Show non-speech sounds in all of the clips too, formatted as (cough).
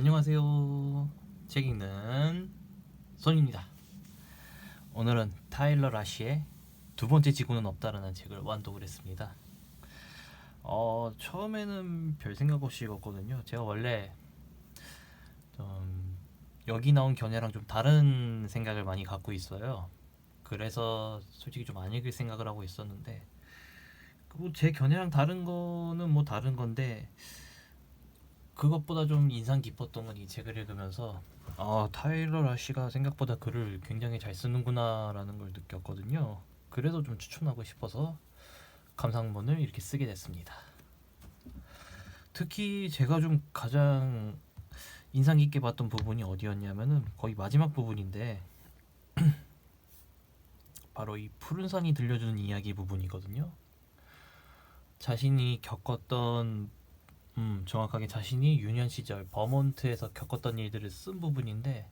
안녕하세요. 책 읽는 손입니다. 오늘은 타일러 라시의 두 번째 지구는 없다라는 책을 완독을 했습니다. 어, 처음에는 별 생각 없이 읽었거든요. 제가 원래 좀 여기 나온 견해랑 좀 다른 생각을 많이 갖고 있어요. 그래서 솔직히 좀 안 읽을 생각을 하고 있었는데 그제 견해랑 다른 거는 뭐 다른 건데 그것보다 좀 인상 깊었던 건 이 책을 읽으면서 아 타일러 라시가 생각보다 글을 굉장히 잘 쓰는구나라는 걸 느꼈거든요. 그래서 좀 추천하고 싶어서 감상문을 이렇게 쓰게 됐습니다. 특히 제가 좀 가장 인상 깊게 봤던 부분이 어디였냐면은 거의 마지막 부분인데 (clears throat) 바로 이 푸른 산이 들려주는 이야기 부분이거든요. 자신이 겪었던 음, 정확하게 자신이 유년 시절 버몬트에서 겪었던 일들을 쓴 부분인데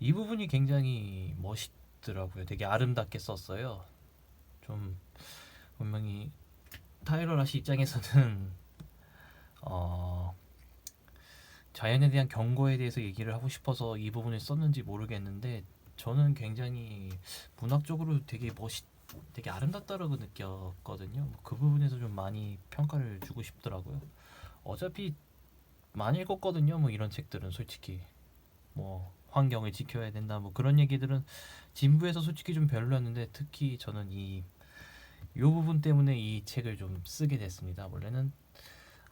이 부분이 굉장히 멋있더라고요. 되게 아름답게 썼어요. 좀 분명히 타이러 라시 입장에서는 (laughs) 어 자연에 대한 경고에 대해서 얘기를 하고 싶어서 이 부분을 썼는지 모르겠는데 저는 굉장히 문학적으로 되게 멋있 되게 아름답다라고 느꼈거든요. 뭐그 부분에서 좀 많이 평가를 주고 싶더라고요. 어차피 많이 읽었거든요. 뭐 이런 책들은 솔직히 뭐 환경을 지켜야 된다 뭐 그런 얘기들은 진부에서 솔직히 좀 별로였는데 특히 저는 이 요 부분 때문에 이 책을 좀 쓰게 됐습니다. 원래는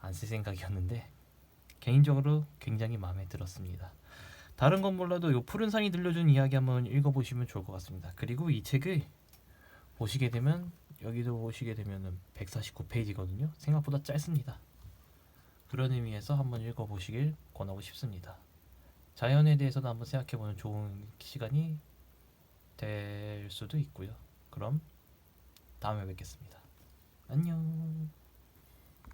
안 쓸 생각이었는데 개인적으로 굉장히 마음에 들었습니다. 다른 건 몰라도 요 푸른 산이 들려준 이야기 한번 읽어보시면 좋을 것 같습니다. 그리고 이 책을 보시게 되면 여기도 보시게 되면은 149페이지거든요. 생각보다 짧습니다. 그런 의미에서 한번 읽어보시길 권하고 싶습니다. 자연에 대해서도 한번 생각해보는 좋은 시간이 될 수도 있고요. 그럼 다음에 뵙겠습니다. 안녕.